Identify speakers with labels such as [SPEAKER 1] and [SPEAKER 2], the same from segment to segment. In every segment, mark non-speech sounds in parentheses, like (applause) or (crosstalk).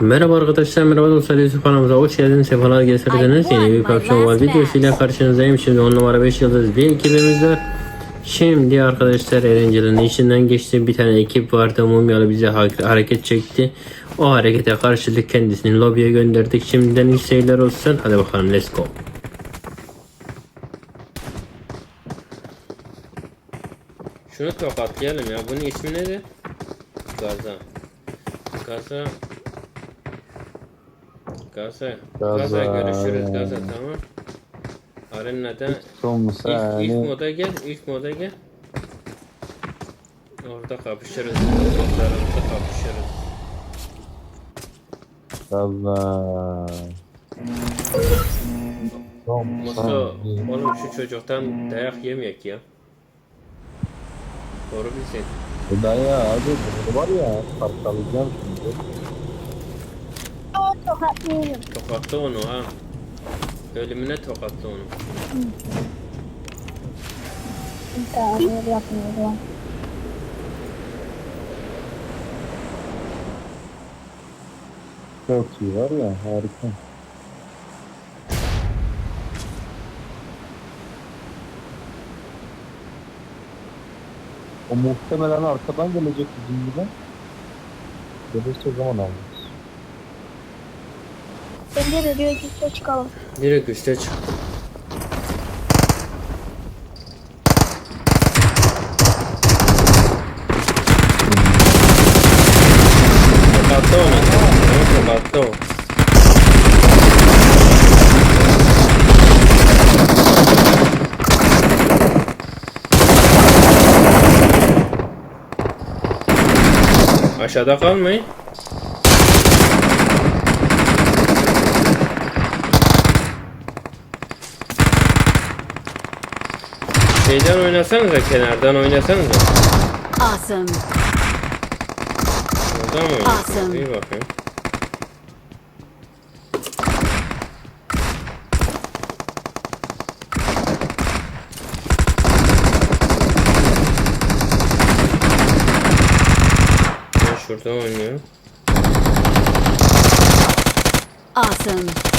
[SPEAKER 1] Merhaba arkadaşlar, merhaba dostlar. YouTube kanalımıza hoş geldiniz. Sefalar getirdiniz. Yeni bir PUBG Mobile videosuyla karşınızdayım. Şimdi 10 numara 5 yıldız bir ekibimiz var. Şimdi arkadaşlar eğlencenin içinden geçti. Bir tane ekip vardı. Mumyalı bize ha- hareket çekti. O harekete karşılık kendisini lobiye gönderdik. Şimdiden iyi seyirler olsun. Hadi bakalım let's go. Şunu tokatlayalım ya. Bunun ismi nedir? Gaza. Gaza. Gaza. Gaza, görüşürüz Gaza tamam. Arena'da
[SPEAKER 2] Son
[SPEAKER 1] ilk, ilk moda gel, ilk moda gel. Orada kapışırız. Toplarımızda kapışırız.
[SPEAKER 2] Allah. Saniye.
[SPEAKER 1] oğlum şu çocuktan dayak yemeyek ya. Doğru bilsin.
[SPEAKER 2] Bu da ya abi var ya parçalayacağım şimdi.
[SPEAKER 3] Tokatlıyorum.
[SPEAKER 1] Tokatla onu ha. Ölümüne tokatla onu.
[SPEAKER 3] Yapmıyorum.
[SPEAKER 2] Çok iyi var ya harika. O muhtemelen arkadan gelecek bizim gibi. Gelirse zaman alırız.
[SPEAKER 3] Bence de diyor ki çıkalım.
[SPEAKER 1] Direkt üste çık. Tokatla onu. Onu Tokatla o. Aşağıda kalmayın. Şeyden oynasanıza kenardan oynasanıza.
[SPEAKER 4] Awesome.
[SPEAKER 1] Oradan mı oynasanız?
[SPEAKER 4] Awesome.
[SPEAKER 1] İyi bakayım. Ben şurada oynuyorum.
[SPEAKER 4] Awesome.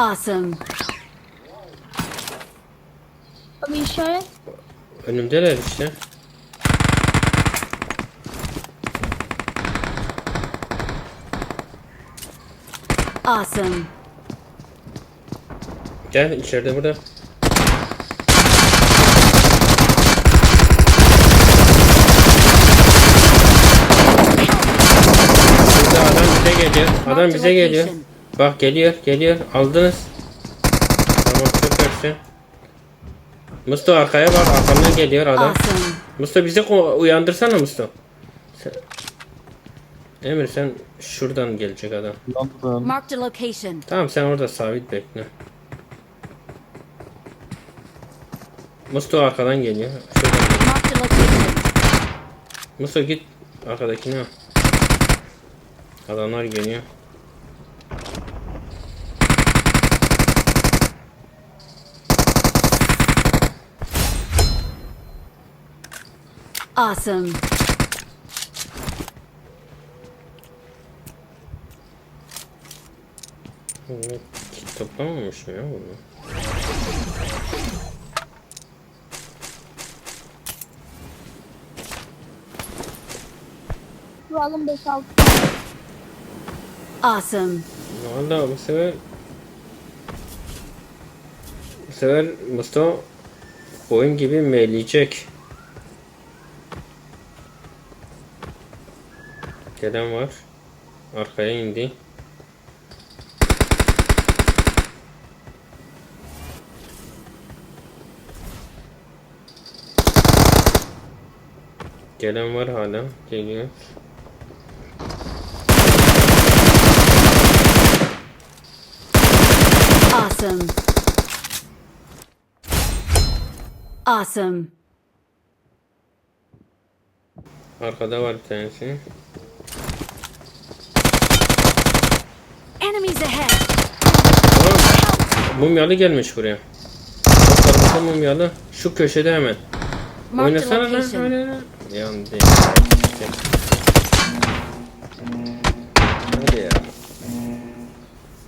[SPEAKER 4] Awesome.
[SPEAKER 3] Abi işaret.
[SPEAKER 1] Önümdeler işte.
[SPEAKER 4] Awesome.
[SPEAKER 1] Gel içeride burada. Burada adam bize geliyor. Adam bize geliyor. Bak geliyor, geliyor. Aldınız. Tamam süpersin. Musto arkaya bak, arkamdan geliyor adam.
[SPEAKER 4] Awesome.
[SPEAKER 1] Musto bizi uyandırsana Musto. Sen... Emir sen şuradan gelecek adam.
[SPEAKER 4] Marked a location.
[SPEAKER 1] Tamam sen orada sabit bekle. Musto arkadan geliyor. Şuradan. Musto git arkadakine. Adamlar geliyor.
[SPEAKER 4] Awesome.
[SPEAKER 1] Evet, toplamamış mı ya bunu?
[SPEAKER 3] Şu alın 5-6.
[SPEAKER 4] Awesome.
[SPEAKER 1] Valla bu sefer bu sefer Mustafa oyun gibi meyleyecek. Gelen var. Arkaya indi. Gelen var hala. Geliyor.
[SPEAKER 4] Awesome. Awesome.
[SPEAKER 1] Arkada var bir tanesi. Enemies ahead. Oğlum, mumyalı gelmiş buraya. Bak arabada mumyalı. Şu köşede hemen.
[SPEAKER 4] Marked
[SPEAKER 1] Oynasana lan Yan değil. Hadi ya.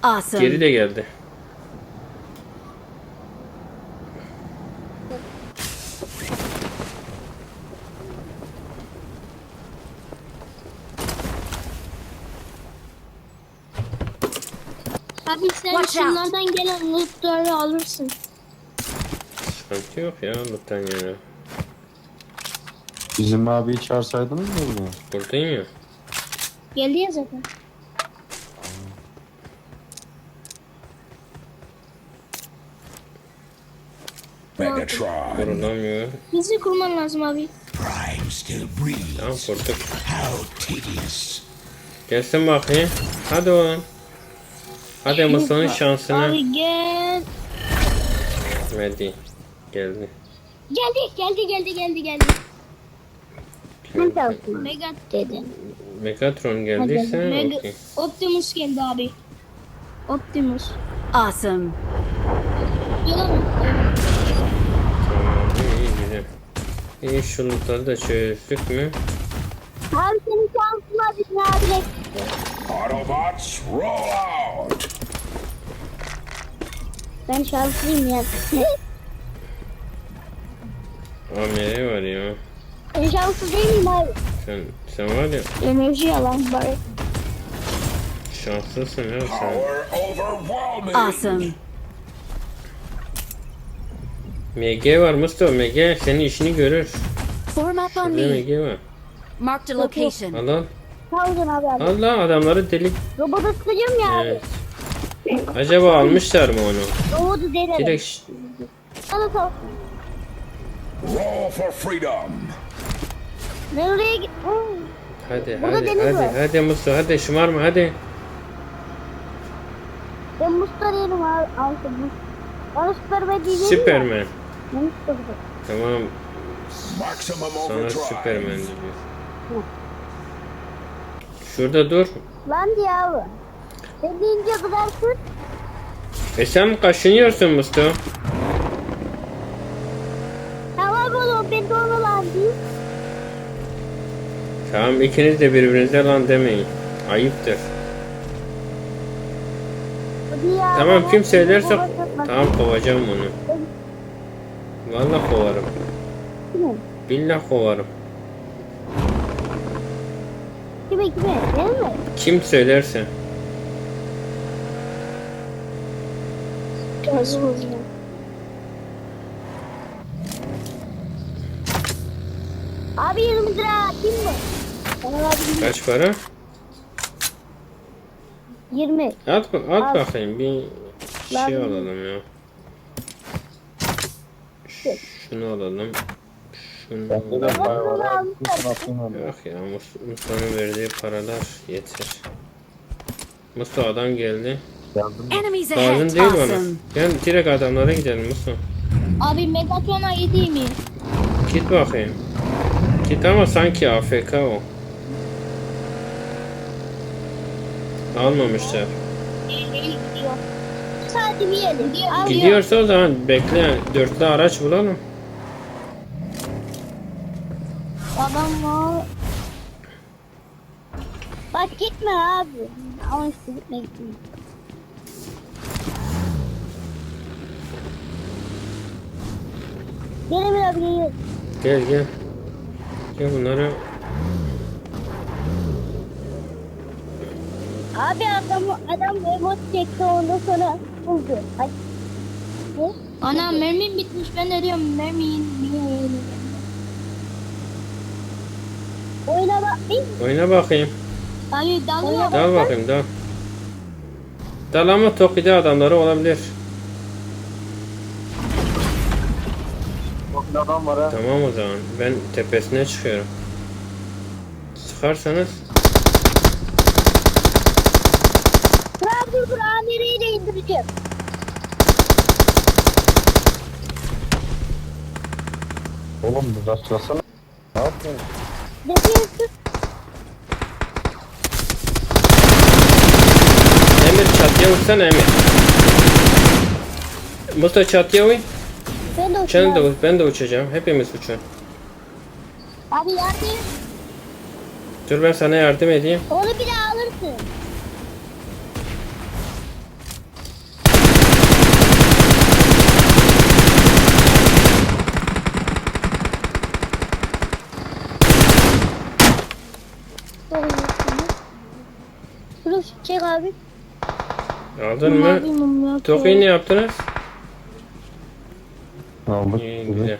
[SPEAKER 4] Awesome.
[SPEAKER 1] Geri de geldi.
[SPEAKER 3] Şunlardan gelen lootları alırsın.
[SPEAKER 1] Sıkıntı yok ya Allah'tan yana.
[SPEAKER 2] Bizim abiyi çağırsaydınız mı bunu?
[SPEAKER 1] Buradayım ya.
[SPEAKER 3] Geldi ya zaten.
[SPEAKER 5] Megatron,
[SPEAKER 1] Kurulamıyor.
[SPEAKER 3] Bizi kurman lazım abi.
[SPEAKER 5] Prime still breathes.
[SPEAKER 1] Tamam kurduk.
[SPEAKER 5] How tedious.
[SPEAKER 1] Gelsin bakayım. Hadi oğlum. Hadi Musa'nın şansına.
[SPEAKER 3] Abi gel.
[SPEAKER 1] Hadi. Geldi.
[SPEAKER 3] Geldi geldi geldi geldi geldi.
[SPEAKER 1] geldi.
[SPEAKER 3] Mega dedi.
[SPEAKER 1] Megatron geldiyse
[SPEAKER 3] Mega
[SPEAKER 1] okey.
[SPEAKER 3] Optimus geldi abi. Optimus.
[SPEAKER 4] Awesome.
[SPEAKER 3] Yalan mı?
[SPEAKER 1] Tamam iyi güzel. İyi şu lootları da çözdük mü?
[SPEAKER 3] Abi senin şansın abi ne abi?
[SPEAKER 5] Autobots, roll out.
[SPEAKER 3] Ben şanslıyım ya.
[SPEAKER 1] Amiri var ya.
[SPEAKER 3] ben şanslı değil miyim abi?
[SPEAKER 1] Sen, sen var ya
[SPEAKER 3] Enerji yalan bari.
[SPEAKER 1] şanslısın ya sen.
[SPEAKER 5] Power overwhelming.
[SPEAKER 4] Awesome.
[SPEAKER 1] MG var Mustafa MG senin işini görür.
[SPEAKER 4] Form up on
[SPEAKER 1] Burada
[SPEAKER 4] me.
[SPEAKER 1] MG var.
[SPEAKER 4] Marked a location.
[SPEAKER 1] Al al.
[SPEAKER 3] Sağ olun abi abi.
[SPEAKER 1] Al lan adamları delik.
[SPEAKER 3] Robotu sıkacağım ya abi.
[SPEAKER 1] Evet. Acaba almışlar mı onu?
[SPEAKER 3] Robotu denerim.
[SPEAKER 1] Direkt.
[SPEAKER 5] Roll for freedom.
[SPEAKER 3] Oraya git.
[SPEAKER 1] Hadi
[SPEAKER 3] Burada
[SPEAKER 1] hadi hadi
[SPEAKER 3] var.
[SPEAKER 1] hadi Mustafa hadi şımarma hadi.
[SPEAKER 3] Ben Mustar yerim abi. Bana Superman diyeceğim. Ben Mustar.
[SPEAKER 1] Tamam sana. Süpermen diyor. Şurada dur.
[SPEAKER 3] Lan diye abi. Sen deyince kadar.
[SPEAKER 1] E sen kaşınıyorsun Mustafa.
[SPEAKER 3] Tamam oğlum ben de onu lan diyeyim.
[SPEAKER 1] Tamam ikiniz de birbirinize lan demeyin. Ayıptır.
[SPEAKER 3] Hadi ya.
[SPEAKER 1] Tamam
[SPEAKER 3] bana
[SPEAKER 1] kim söylerse
[SPEAKER 3] baba
[SPEAKER 1] tamam kovacağım onu. Vallahi kovarım.
[SPEAKER 3] Kime?
[SPEAKER 1] Billah kovarım.
[SPEAKER 3] Kime kime? Benim mi?
[SPEAKER 1] Kim söylerse.
[SPEAKER 3] Gazı bozuyor. Abi 20 lira? Bana abi
[SPEAKER 1] Kaç para?
[SPEAKER 3] 20.
[SPEAKER 1] At, at
[SPEAKER 3] Al.
[SPEAKER 1] bakayım bir şey
[SPEAKER 3] Lazım.
[SPEAKER 1] alalım ya. Ş- Şunu alalım. Şunu
[SPEAKER 2] Bende de
[SPEAKER 1] alalım.
[SPEAKER 2] bayağı var. Kusura bakmayın.
[SPEAKER 1] Yok ya Mus- Mustafa'nın verdiği paralar yeter. Mustafa adam geldi.
[SPEAKER 2] Geldim.
[SPEAKER 4] Enemies
[SPEAKER 1] Lazım
[SPEAKER 4] ahead.
[SPEAKER 1] değil bana.
[SPEAKER 4] Awesome.
[SPEAKER 1] Gel direkt adamlara gidelim Mustafa.
[SPEAKER 3] Abi Megatron'a yediğim mi?
[SPEAKER 1] Git bakayım. Git ama sanki AFK o. Almamışlar.
[SPEAKER 3] gidiyor. Saatimi yiyelim. Al ya.
[SPEAKER 1] Gidiyorsa o zaman bekle. Dörtlü araç bulalım.
[SPEAKER 3] Adam var. Bak gitme abi. Ama işte gitme gitme. Gel Emir abi gel.
[SPEAKER 1] Gel gel. Gel bunları
[SPEAKER 3] Abi adam adam remote çekti ondan sonra buldu. Ay. Ne? Ana mermim bitmiş ben de diyorum mermin Oyna bak.
[SPEAKER 1] Oyna bakayım.
[SPEAKER 3] Abi dalıyor.
[SPEAKER 1] Dal bakayım dal. Dal ama Toki'de adamları olabilir.
[SPEAKER 2] Bir adam var ha.
[SPEAKER 1] Tamam o zaman. Ben tepesine çıkıyorum. Sıkarsanız
[SPEAKER 3] Dur dur dur amiriyi de indireceğim.
[SPEAKER 2] Oğlum bir rastlasana. Ne yapıyorsun?
[SPEAKER 3] Defensive
[SPEAKER 1] Emir çatıya vursana Emir. Mustafa çatıya uy.
[SPEAKER 3] Ben de
[SPEAKER 1] Sen
[SPEAKER 3] uçuyorum.
[SPEAKER 1] de uç. Ben de uçacağım. Hepimiz uçun.
[SPEAKER 3] Abi yardım.
[SPEAKER 1] Dur ben sana yardım edeyim.
[SPEAKER 3] Onu bile alırsın. Dur çek abi.
[SPEAKER 1] Aldın mı? Toki'yi ne yaptınız?
[SPEAKER 2] Aldık.
[SPEAKER 1] İyi
[SPEAKER 2] Evet.
[SPEAKER 1] güzel.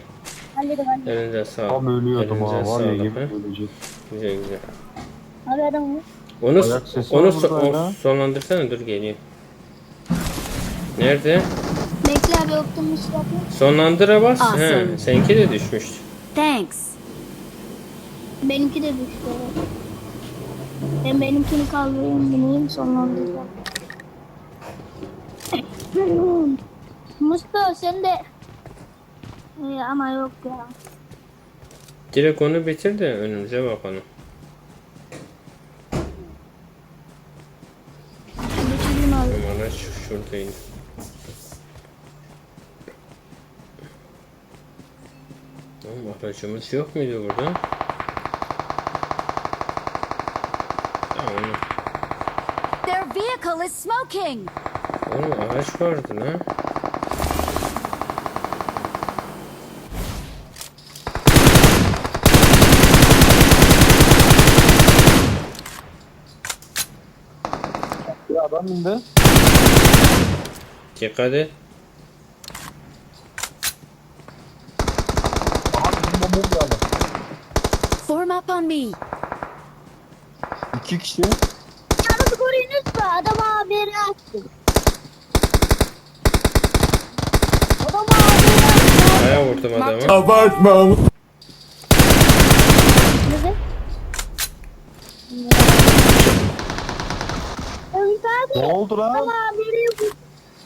[SPEAKER 3] Halledim halledim.
[SPEAKER 1] Elinize sağlık.
[SPEAKER 2] Tam ölüyordum
[SPEAKER 1] Elinize
[SPEAKER 2] ha var ya
[SPEAKER 1] sağlık,
[SPEAKER 2] yemin ölecek.
[SPEAKER 1] Güzel güzel.
[SPEAKER 3] Abi adam mı?
[SPEAKER 1] Onu
[SPEAKER 2] Ayak sesi
[SPEAKER 1] onu
[SPEAKER 2] var
[SPEAKER 1] so-
[SPEAKER 2] burada
[SPEAKER 1] o- sonlandırsana dur geleyim. Nerede?
[SPEAKER 3] Bekle abi optimus yapayım.
[SPEAKER 1] Sonlandıra bas. He,
[SPEAKER 4] Awesome.
[SPEAKER 1] seninki de düşmüştü.
[SPEAKER 4] Thanks.
[SPEAKER 3] Benimki de düştü. Ben benimkini kaldırayım, bineyim sonlandıracağım. (laughs) Mustafa sen de... Ee, ama yok ya.
[SPEAKER 1] Direkt onu bitir de önümüze bakalım.
[SPEAKER 3] Bitireyim abi.
[SPEAKER 1] Numara şu şuradaydı. Oğlum aracımız yok muydu burada? Tamam.
[SPEAKER 4] Their vehicle is smoking.
[SPEAKER 1] Oğlum araç vardı lan.
[SPEAKER 2] Adam indi.
[SPEAKER 1] Dikkat et.
[SPEAKER 2] Abi bizim mum geldi.
[SPEAKER 4] Form up on me.
[SPEAKER 2] İki kişi.
[SPEAKER 3] Canımı koruyunuz mu? Adama haberi attım. Adama haberi attım.
[SPEAKER 1] Aya vurdum adamı.
[SPEAKER 3] Nerede? Ümit abi.
[SPEAKER 2] Ne oldu lan?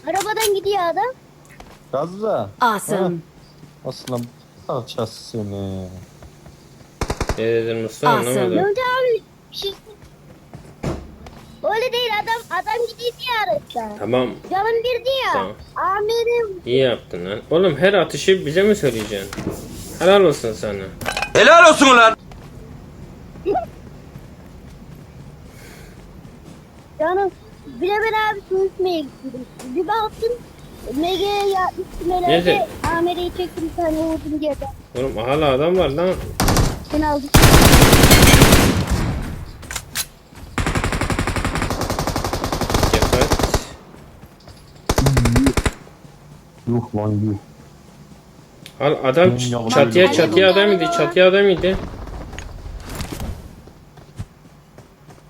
[SPEAKER 3] Arabadan gidiyor adam.
[SPEAKER 2] Gazza.
[SPEAKER 4] Awesome.
[SPEAKER 2] Aslında alçası seni.
[SPEAKER 1] Ne dedin Mustafa
[SPEAKER 4] Awesome.
[SPEAKER 1] anlamadım.
[SPEAKER 3] Ümit abi. bir şey- Öyle değil adam adam gidiyor diye araçta.
[SPEAKER 1] Tamam
[SPEAKER 3] Canım girdi ya.
[SPEAKER 1] Tamam.
[SPEAKER 3] Amirim.
[SPEAKER 1] iyi yaptın lan. Oğlum her atışı bize mi söyleyeceksin? Helal olsun sana.
[SPEAKER 6] Helal olsun ulan.
[SPEAKER 3] Canım ben abi su içmeye gittim. Bir baktım Mege'ye yapmıştım
[SPEAKER 1] Nerede?
[SPEAKER 3] herhalde. Amire'yi çektim bir tane vurdum diye ben.
[SPEAKER 1] Oğlum hala adam var lan.
[SPEAKER 3] Sen aldın.
[SPEAKER 2] Yuh lan yuh.
[SPEAKER 1] Al adam çatıya çatıya adam idi. Çatıya adam idi.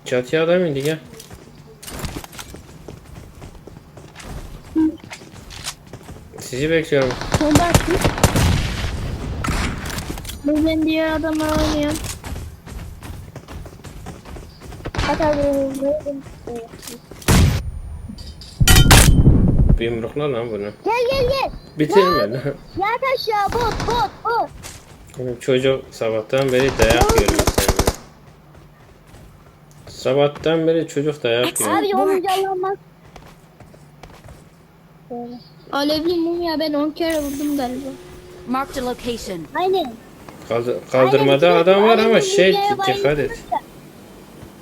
[SPEAKER 1] Çatıya adam idi gel. Sizi bekliyorum.
[SPEAKER 3] Son baktım. Ben diğer adamla oynuyorum. Hatta böyle
[SPEAKER 1] Bir yumrukla lan bunu.
[SPEAKER 3] Gel gel gel.
[SPEAKER 1] Bitirme lan.
[SPEAKER 3] Yat aşağı bot bot bot.
[SPEAKER 1] Çocuk sabahtan beri dayak yiyor senden. Sabahtan beri çocuk dayak yiyor.
[SPEAKER 3] Abi onun canlanmaz. Alevli mum ya ben 10 kere vurdum galiba.
[SPEAKER 4] Marked a location.
[SPEAKER 3] Aynen.
[SPEAKER 1] Kaldı- kaldırmada
[SPEAKER 3] Aynen,
[SPEAKER 1] adam var ama
[SPEAKER 3] alevli
[SPEAKER 1] şey
[SPEAKER 3] mumya
[SPEAKER 1] dikkat et.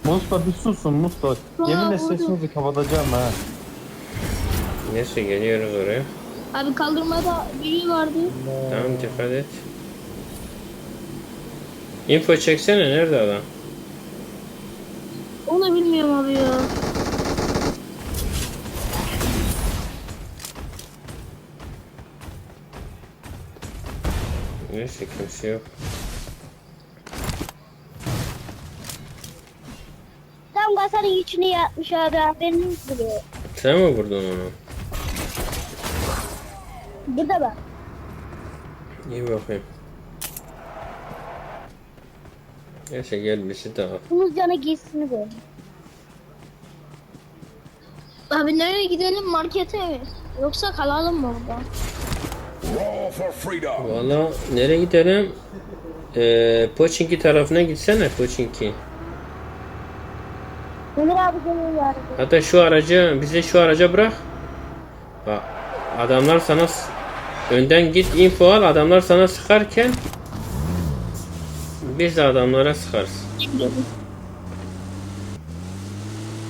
[SPEAKER 2] Mustafa bir susun Mustafa. Yeminle
[SPEAKER 3] vurdum.
[SPEAKER 2] sesinizi kapatacağım ha.
[SPEAKER 1] Neyse geliyoruz oraya.
[SPEAKER 3] Abi kaldırmada biri vardı.
[SPEAKER 1] Tamam dikkat et. Info çeksene nerede adam?
[SPEAKER 3] Onu bilmiyorum abi ya.
[SPEAKER 1] Neyse kimse yok.
[SPEAKER 3] Tam kasanın içine yatmış abi haberiniz bile.
[SPEAKER 1] Sen mi vurdun onu?
[SPEAKER 3] Burada bak.
[SPEAKER 1] İyi bakayım. Neyse gel birisi daha.
[SPEAKER 3] Bunun canı giysisini böyle. Abi nereye gidelim markete mi? Yoksa kalalım mı orada?
[SPEAKER 1] Valla nereye gidelim? Ee, Pochinki tarafına gitsene Pochinki.
[SPEAKER 3] Ömer abi geliyor.
[SPEAKER 1] Hatta şu aracı bize şu araca bırak. Bak adamlar sana önden git info al adamlar sana sıkarken biz de adamlara sıkarız.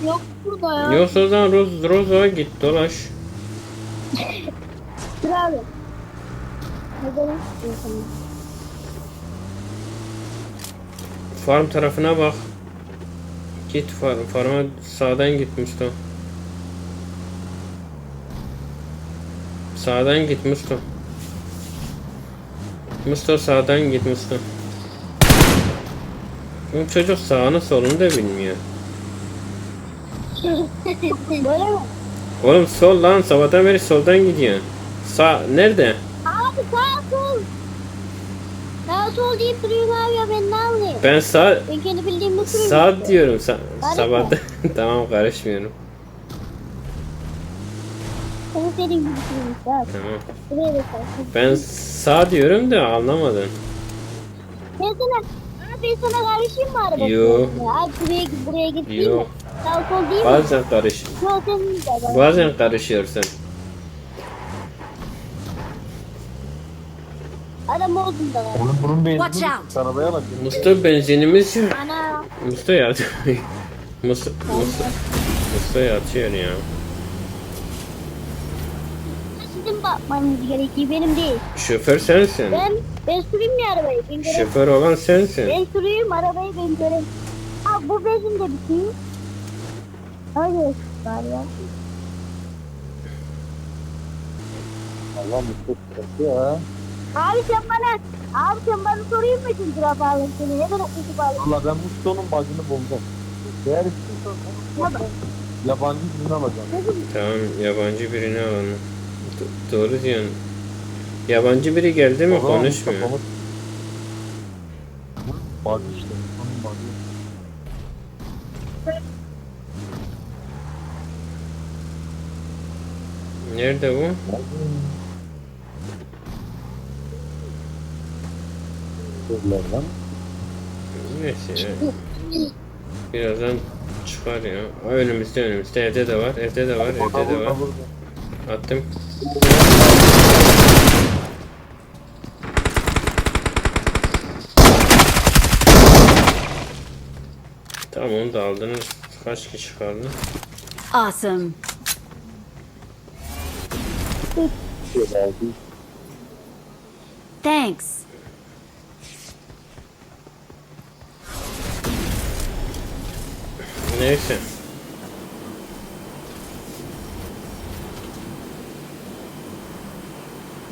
[SPEAKER 3] Yok burada ya.
[SPEAKER 1] Yoksa o zaman Roz, Rozo'ya git dolaş.
[SPEAKER 3] Dur abi. Neden istiyorsun?
[SPEAKER 1] Farm tarafına bak. Git farm, farma sağdan git Mustafa. Sağdan git Mustafa. Sağdan git Mustafa. Bu çocuk sağını solunu da bilmiyor. (laughs) Oğlum sol lan sabahtan beri soldan gidiyor. Sağ nerede?
[SPEAKER 3] Abi sağ sol. Sağ sol deyip duruyorum abi ya ben ne anlayayım?
[SPEAKER 1] Ben sağ
[SPEAKER 3] Ben kendi bildiğimi sürüyorum.
[SPEAKER 1] sağ diyorum sa sabahtan. (laughs) tamam karışmıyorum.
[SPEAKER 3] Senin dediğin gibi. Sağ.
[SPEAKER 1] Tamam.
[SPEAKER 3] Buraya da sağ.
[SPEAKER 1] Ben sağ diyorum da anlamadın.
[SPEAKER 3] Ben sana, abi sana karışayım mı araba?
[SPEAKER 1] Yo.
[SPEAKER 3] Abi buraya git, buraya git değil
[SPEAKER 1] Yo.
[SPEAKER 3] mi? Sağ sol değil mi?
[SPEAKER 1] Bazen karış.
[SPEAKER 3] Senin.
[SPEAKER 1] Bazen karışıyorsun.
[SPEAKER 3] Adam oldum da var.
[SPEAKER 2] Onun bunun benzini
[SPEAKER 4] Watch out.
[SPEAKER 2] arabaya bak.
[SPEAKER 1] Mustafa benzinimiz yok.
[SPEAKER 3] Ana.
[SPEAKER 1] Mustafa yatıyor. (laughs) Mustafa, Mustafa, Mustafa yatıyor ya.
[SPEAKER 3] Sizin bakmanız gerekiyor benim değil.
[SPEAKER 1] Şoför sensin.
[SPEAKER 3] Ben, ben süreyim ya arabayı. Ben göreyim.
[SPEAKER 1] Şoför olan sensin.
[SPEAKER 3] Ben süreyim arabayı ben göreyim. Ha bu bezim de bitiyor. Hayır var ya.
[SPEAKER 2] Allah mutlu ya.
[SPEAKER 3] Abi sen bana, abi sen bana sorayım mı şimdi bağlı seni? Ne kadar kötü bağlı?
[SPEAKER 2] Valla ben Musto'nun bacını buldum. Eğer istiyorsan
[SPEAKER 3] Baba.
[SPEAKER 2] yabancı birini alacağım.
[SPEAKER 1] Tamam yabancı birini alalım. Do- doğru diyorsun. Yabancı biri geldi mi
[SPEAKER 2] O zaman
[SPEAKER 1] konuşmuyor.
[SPEAKER 2] Mustafa'mız- Bacı işte. Onun bacı.
[SPEAKER 1] Nerede bu?
[SPEAKER 2] Dediler lan.
[SPEAKER 1] Neyse ya. Birazdan çıkar ya. Aa, Önümüzde önümüzde evde de var evde de var evde de var. Attım. Tamam onu da aldınız. Kaç kişi kaldı?
[SPEAKER 4] Awesome.
[SPEAKER 2] Aldı.
[SPEAKER 4] Thanks.
[SPEAKER 1] Neyse.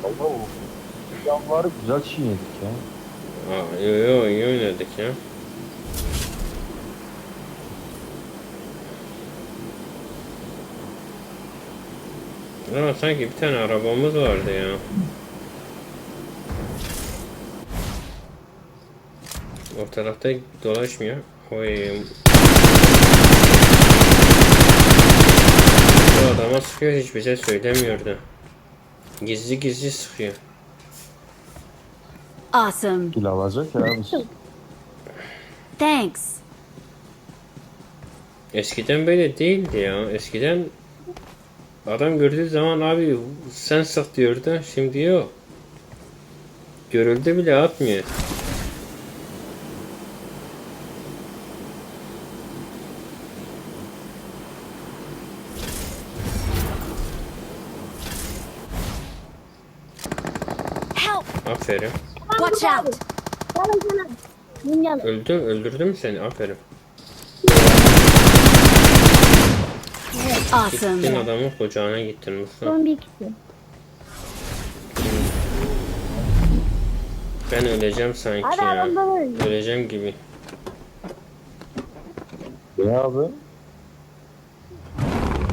[SPEAKER 2] Valla o. Yanları güzel çiğnedik ya.
[SPEAKER 1] Aa, yo yo iyi oynadık ya. Ama sanki bir tane arabamız vardı ya. O tarafta dolaşmıyor. Oy. Bu adama sıkıyor hiç bize söylemiyordu. Gizli gizli sıkıyor.
[SPEAKER 4] Awesome.
[SPEAKER 2] Kil alacak ya abi.
[SPEAKER 4] Thanks.
[SPEAKER 1] Eskiden böyle değildi ya. Eskiden adam gördüğü zaman abi sen sık diyordu. Şimdi yok. Görüldü bile atmıyor.
[SPEAKER 4] Help!
[SPEAKER 1] Aferin.
[SPEAKER 4] Watch out!
[SPEAKER 3] Sana sana. Dinleyelim.
[SPEAKER 1] Öldü, öldürdü mü seni? Aferin. Gittin
[SPEAKER 4] Awesome.
[SPEAKER 1] adamın kucağına gittin Mustafa.
[SPEAKER 3] Son bir ikisi.
[SPEAKER 1] Ben öleceğim sanki
[SPEAKER 3] Hadi
[SPEAKER 1] ya.
[SPEAKER 3] adamdan öldü.
[SPEAKER 1] Öleceğim gibi.
[SPEAKER 2] Ne abi?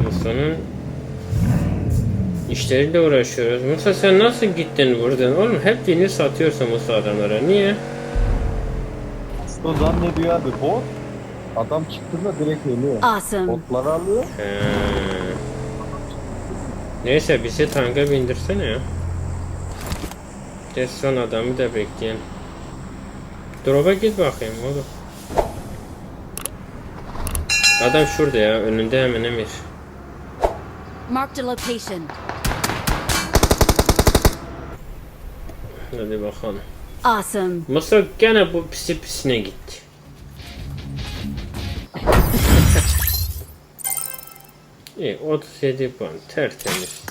[SPEAKER 1] Mustafa'nın işleriyle uğraşıyoruz. Mustafa sen nasıl gittin buradan? Oğlum hep dini satıyorsun Mustafa adamlara. Niye?
[SPEAKER 2] O zannediyor abi bot. Adam çıktığında direkt ölüyor.
[SPEAKER 4] Awesome.
[SPEAKER 2] Botları alıyor.
[SPEAKER 1] He. Neyse bizi tanka bindirsene ya. Geç son adamı da bekleyen. Drop'a git bakayım oğlum. Adam şurada ya önünde hemen emir.
[SPEAKER 4] Marked a location.
[SPEAKER 1] Hadi bakalım.
[SPEAKER 4] Awesome.
[SPEAKER 1] Mısır gene bu pisi pisine gitti. İyi 37 puan tertemiz.